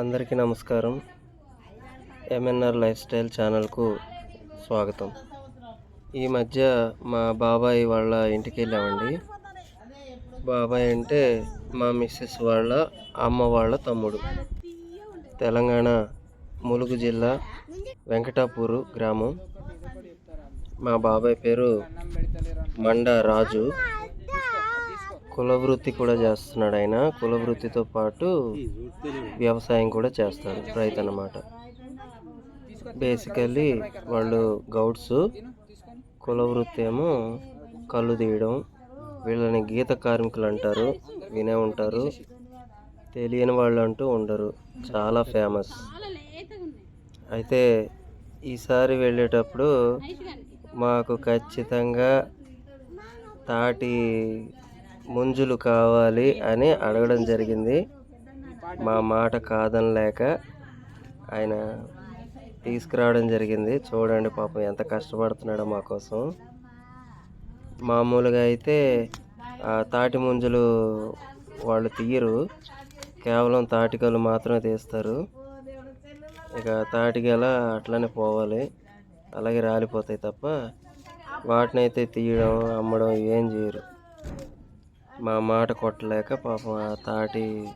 అందరికీ నమస్కారం. MNR life style ఛానల్కు స్వాగతం. ఈ మధ్య మా బాబాయ్ వాళ్ళ ఇంటికి వెళ్ళామండి. బాబాయ్ అంటే మా మిస్సెస్ వాళ్ళ అమ్మ వాళ్ళ తమ్ముడు. తెలంగాణ ములుగు జిల్లా వెంకటాపూరు గ్రామం. మా బాబాయ్ పేరు మండ రాజు. కుల వృత్తి కూడా చేస్తున్నాడు ఆయన. కుల వృత్తితో పాటు వ్యవసాయం కూడా చేస్తారు రైతు అన్నమాట బేసికల్లీ వాళ్ళు గౌడ్స్ కుల వృత్తి ఏమో కళ్ళు తీయడం వీళ్ళని గీత కార్మికులు అంటారు వినే ఉంటారు తెలియని వాళ్ళు అంటూ ఉండరు. చాలా ఫేమస్ అయితే ఈసారి వెళ్ళేటప్పుడు మాకు ఖచ్చితంగా తాటి ముంజులు కావాలి అని అడగడం జరిగింది. మా మాట కాదనలేక ఆయన తీసుకురావడం జరిగింది. చూడండి పాపం ఎంత కష్టపడుతున్నాడో మా కోసం. మామూలుగా అయితే ఆ తాటి ముంజులు వాళ్ళు తీయరు. కేవలం తాటికలు మాత్రమే తీస్తారు. ఇక తాటికల అట్లనే పోవాలి. అలాగే రాలిపోతాయి తప్ప వాటిని అయితే తీయడం అమ్మడం ఏం చేయరు. మా మాట కొట్టలేక పాపం ఆ తాటి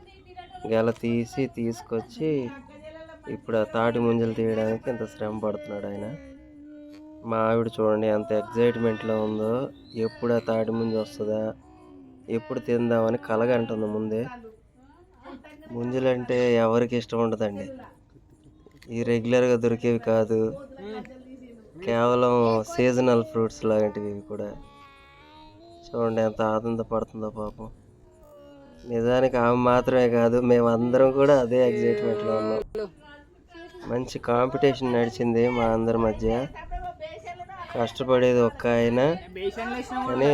గెల తీసి తీసుకొచ్చి ఇప్పుడు ఆ తాటి ముంజలు తీయడానికి ఇంత శ్రమ పడుతున్నాడు ఆయన. మా ఆవిడ చూడండి ఎంత ఎగ్జైట్మెంట్లో ఉందో. ఎప్పుడు ఆ తాటి ముంజ వస్తుందా? ఎప్పుడు తిందామని కలగంటుంది ముందే. ముంజలంటే ఎవరికి ఇష్టం ఉండదండి. ఈ రెగ్యులర్గా దొరికేవి కాదు. కేవలం సీజనల్ ఫ్రూట్స్ లాంటివి కూడా. చూడండి ఎంత ఆనందపడుతుందో పాపం. నిజానికి ఆమె మాత్రమే కాదు మేమందరం కూడా అదే ఎగ్జైట్మెంట్లో ఉన్నాం. మంచి కాంపిటీషన్ నడిచింది మా అందరి మధ్య. కష్టపడేది ఒక్క ఆయన. కానీ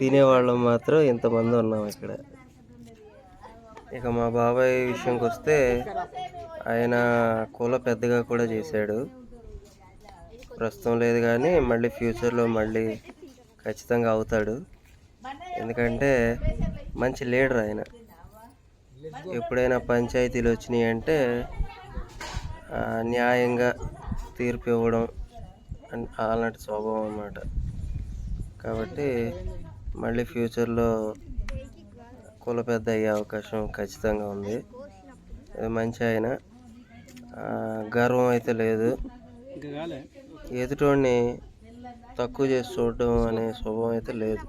తినేవాళ్ళం మాత్రం ఇంతమంది ఉన్నాం ఇక్కడ. ఇక మా బాబాయ్ విషయంకి వస్తే ఆయన కుల పెద్దగా కూడా చేశాడు. ప్రస్తుతం లేదు కానీ మళ్ళీ ఫ్యూచర్లో మళ్ళీ ఖచ్చితంగా అవుతాడు. ఎందుకంటే మంచి లీడర్ ఆయన. ఎప్పుడైనా పంచాయతీలు వచ్చినాయి అంటే న్యాయంగా తీర్పు ఇవ్వడం అలాంటి స్వభావం అన్నమాట. కాబట్టి మళ్ళీ ఫ్యూచర్లో కుల పెద్ద అయ్యే అవకాశం ఖచ్చితంగా ఉంది. అది మంచి ఆయన. గర్వం అయితే లేదు. ఎదుటోడిని తక్కువ చేసి చూడడం అనే స్వభావం అయితే లేదు.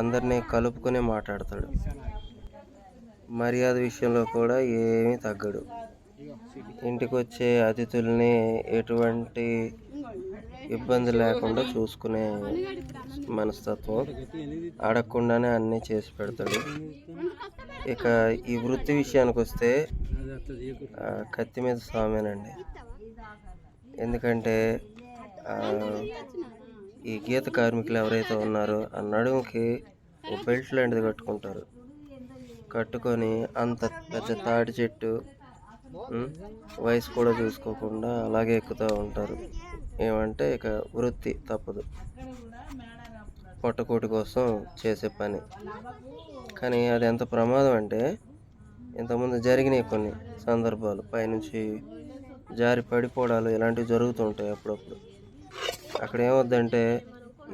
అందరినీ కలుపుకొని మాట్లాడతాడు. మర్యాద విషయంలో కూడా ఏమీ తగ్గడు. ఇంటికి వచ్చే అతిథుల్ని ఎటువంటి ఇబ్బంది లేకుండా చూసుకునే మనస్తత్వం అడగకుండానే అన్నీ చేసి పెడతాడు. ఇక ఈ వృత్తి విషయానికి వస్తే కత్తి మీద స్వామేనండి. ఎందుకంటే ఈ గీత కార్మికులు ఎవరైతే ఉన్నారో ఆ నడుముకి ఒక బెల్ట్ లాంటిది కట్టుకుంటారు. కట్టుకొని అంత పెద్ద తాటి చెట్టు వయసు కూడా చూసుకోకుండా అలాగే ఎక్కుతూ ఉంటారు. ఏమంటే ఇక వృత్తి తప్పదు. పొట్టకూటి కోసం చేసే పని. కానీ అది ఎంత ప్రమాదం అంటే ఇంతకుముందు జరిగినాయి కొన్ని సందర్భాలు. పైనుంచి జారి పడిపోవడాలు ఇలాంటివి జరుగుతుంటాయి అప్పుడప్పుడు. అక్కడ ఏమవుద్దంటే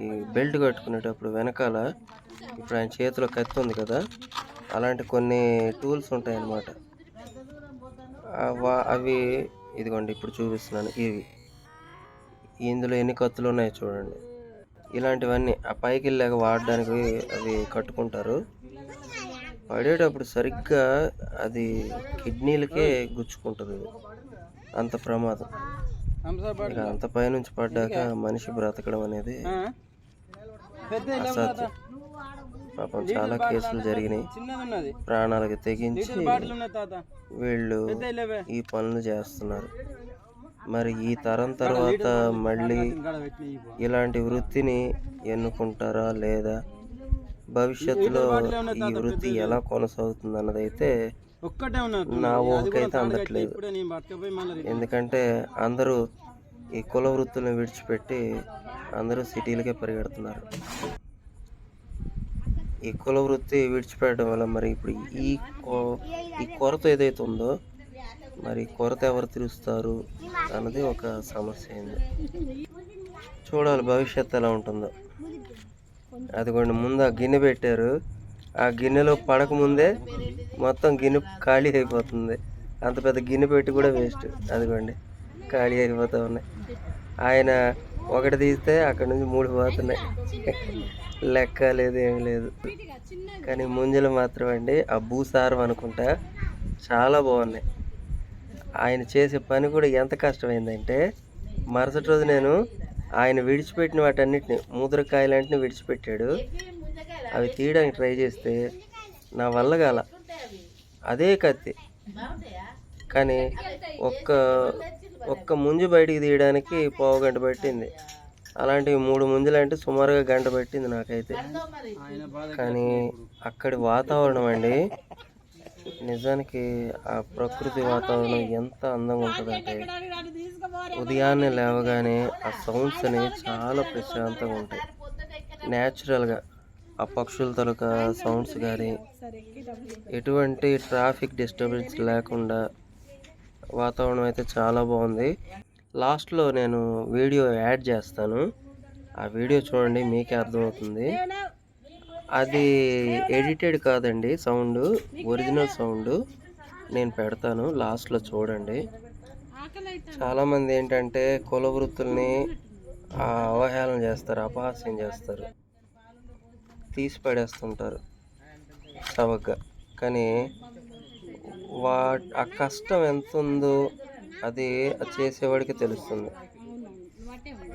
ఈ బెల్ట్ కట్టుకునేటప్పుడు వెనకాల ఇప్పుడు ఆయన చేతిలో కత్తి ఉంది కదా అలాంటి కొన్ని టూల్స్ ఉంటాయన్నమాట. అవి ఇదిగోండి ఇప్పుడు చూపిస్తున్నాను. ఇవి. ఇందులో ఎన్ని కత్తులు ఉన్నాయో చూడండి. ఇలాంటివన్నీ ఆ పైకి వెళ్ళాక వాడడానికి అవి కట్టుకుంటారు. పడేటప్పుడు సరిగ్గా అది కిడ్నీలకే గుచ్చుకుంటుంది. అంత ప్రమాదం. అంత పైనుంచి పడ్డాక మనిషి బ్రతకడం అనేది అసాధ్యం. పాపం చాలా కేసులు జరిగినాయి. ప్రాణాలకు తెగించి వీళ్ళు ఈ పనులు చేస్తున్నారు. మరి ఈ తరం తర్వాత మళ్ళీ ఇలాంటి వృత్తిని ఎన్నుకుంటారా లేదా? భవిష్యత్తులో ఈ వృత్తి ఎలా కొనసాగుతుంది అన్నదైతే ఒక్కటే నా ఊహకైతే అందట్లేదు. ఎందుకంటే అందరూ ఈ కుల వృత్తులను విడిచిపెట్టి అందరూ సిటీలకే పరిగెడుతున్నారు. ఈ కుల వృత్తి విడిచిపెట్టడం వల్ల మరి ఇప్పుడు ఈ ఈ కొరత ఏదైతే ఉందో మరి కొరత ఎవరు తీరుస్తారు అన్నది ఒక సమస్య అయింది. చూడాలి భవిష్యత్తు ఎలా ఉంటుందో. అదిగోండి ముందు ఆ గిన్నె పెట్టారు. ఆ గిన్నెలో పడకముందే మొత్తం గిన్నె ఖాళీ అయిపోతుంది. అంత పెద్ద గిన్నె పెట్టి కూడా వేస్ట్. అదిగోండి ఖాళీ అయిపోతూ ఉన్నాయి. ఆయన ఒకటి తీస్తే అక్కడ నుంచి మూడు పోతున్నాయి. లెక్క లేదు ఏం లేదు. కానీ ముంజలు మాత్రం అండి ఆ భూసారం అనుకుంటా చాలా బాగున్నాయి. ఆయన చేసే పని కూడా ఎంత కష్టమైందంటే మరుసటి రోజు నేను ఆయన విడిచిపెట్టిన వాటన్నిటిని ముద్రకాయలంటిని విడిచిపెట్టాడు. అవి తీయడానికి ట్రై చేస్తే నా వల్ల కాల. అదే కత్తి. కానీ ఒక్క ఒక్క ముంజు బయటికి తీయడానికి పావు గంట పట్టింది. అలాంటివి మూడు ముంజలు అంటే సుమారుగా గంట పట్టింది నాకైతే. కానీ అక్కడి వాతావరణం అండి నిజానికి ఆ ప్రకృతి వాతావరణం ఎంత అందంగా ఉంటుందంటే ఉదయాన్నే లేవగానే ఆ సౌండ్స్ అనేవి చాలా ప్రశాంతంగా ఉంటాయి. న్యాచురల్గా ఆ పక్షుల తలక సౌండ్స్ కానీ ఎటువంటి ట్రాఫిక్ డిస్టర్బెన్స్ లేకుండా వాతావరణం అయితే చాలా బాగుంది. లాస్ట్లో నేను వీడియో యాడ్ చేస్తాను. ఆ వీడియో చూడండి మీకే అర్థమవుతుంది. అది ఎడిటెడ్ కాదండి సౌండ్ ఒరిజినల్ సౌండ్ నేను పెడతాను. లాస్ట్లో చూడండి. చాలామంది ఏంటంటే కుల వృత్తుల్ని అవహేళన చేస్తారు అపహాస్యం చేస్తారు. తీసి పడేస్తుంటారు చవకగా కానీ వా ఆ కష్టం ఎంత ఉందో అది చేసేవాడికి తెలుస్తుంది.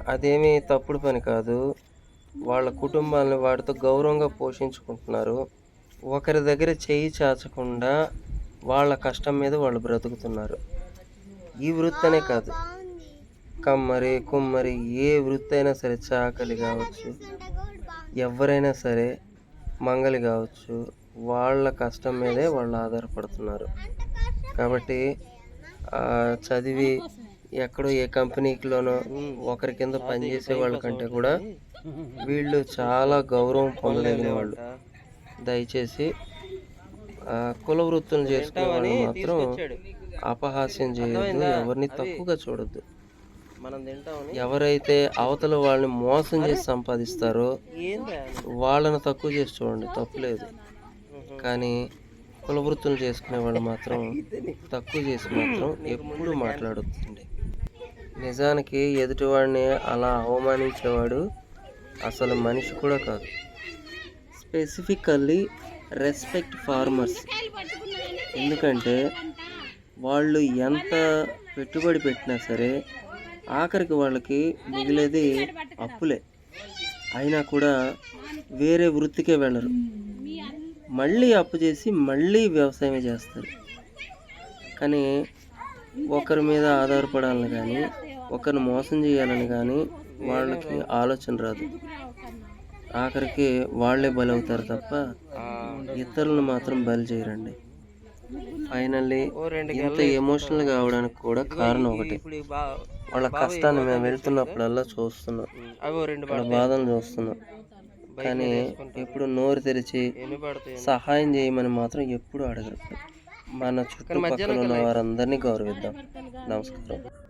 అదేమీ తప్పుడు పని కాదు. వాళ్ళ కుటుంబాలను వాటితో గౌరవంగా పోషించుకుంటున్నారు. ఒకరి దగ్గర చేయి చాచకుండా వాళ్ళ కష్టం మీద వాళ్ళు బ్రతుకుతున్నారు. ఈ వృత్తి అనే కాదు. కమ్మరి కుమ్మరి ఏ వృత్తి అయినా సరే చాకలి కావచ్చు. ఎవరైనా సరే మంగలి కావచ్చు వాళ్ళ కష్టం మీదే వాళ్ళు ఆధారపడుతున్నారు. కాబట్టి చదివి ఎక్కడో ఏ కంపెనీలోనో ఒకరి కింద పనిచేసే వాళ్ళకంటే కూడా వీళ్ళు చాలా గౌరవం పొందలేని వాళ్ళు. దయచేసి కుల వృత్తులు చేసుకునే వాళ్ళు మాత్రం అపహాస్యం చేయొద్దు ఎవరిని తక్కువగా చూడొద్దు. ఎవరైతే అవతల వాళ్ళని మోసం చేసి సంపాదిస్తారో వాళ్ళని తక్కువ చేసి చూడండి తప్పులేదు. కానీ కుల వృత్తులు చేసుకునే వాళ్ళు మాత్రం తక్కువ చేసి మాత్రం ఎప్పుడు మాట్లాడొద్దండి. నిజానికి ఎదుటివాడిని అలా అవమానించేవాడు అసలు మనిషి కూడా కాదు. Specifically respect farmers. ఎందుకంటే వాళ్ళు ఎంత పెట్టుబడి పెట్టినా సరే ఆఖరికి వాళ్ళకి మిగిలేది అప్పులే. అయినా కూడా వేరే వృత్తికే వెళ్ళరు. మళ్ళీ అప్పు చేసి మళ్ళీ వ్యవసాయమే చేస్తారు. కానీ ఒకరి మీద ఆధారపడాలని కానీ ఒకరిని మోసం చేయాలని కానీ వాళ్ళకి ఆలోచన రాదు. ఆఖరికి వాళ్ళే బలవుతారు తప్ప ఇతరులను మాత్రం బలి చేయరండి. ఫైనల్లీ ఇంత ఎమోషనల్గా అవడానికి కూడా కారణం ఒకటి. వాళ్ళ కష్టాన్ని మేము వెళ్తున్నప్పుడల్లా చూస్తున్నాం. వాళ్ళ బాధను చూస్తున్నాం. కానీ ఎప్పుడు నోరు తెరిచి సహాయం చేయమని మాత్రం ఎప్పుడు అడగరు. మన చుట్టుపక్కల ఉన్న వారందరినీ గౌరవిద్దాం. నమస్కారం.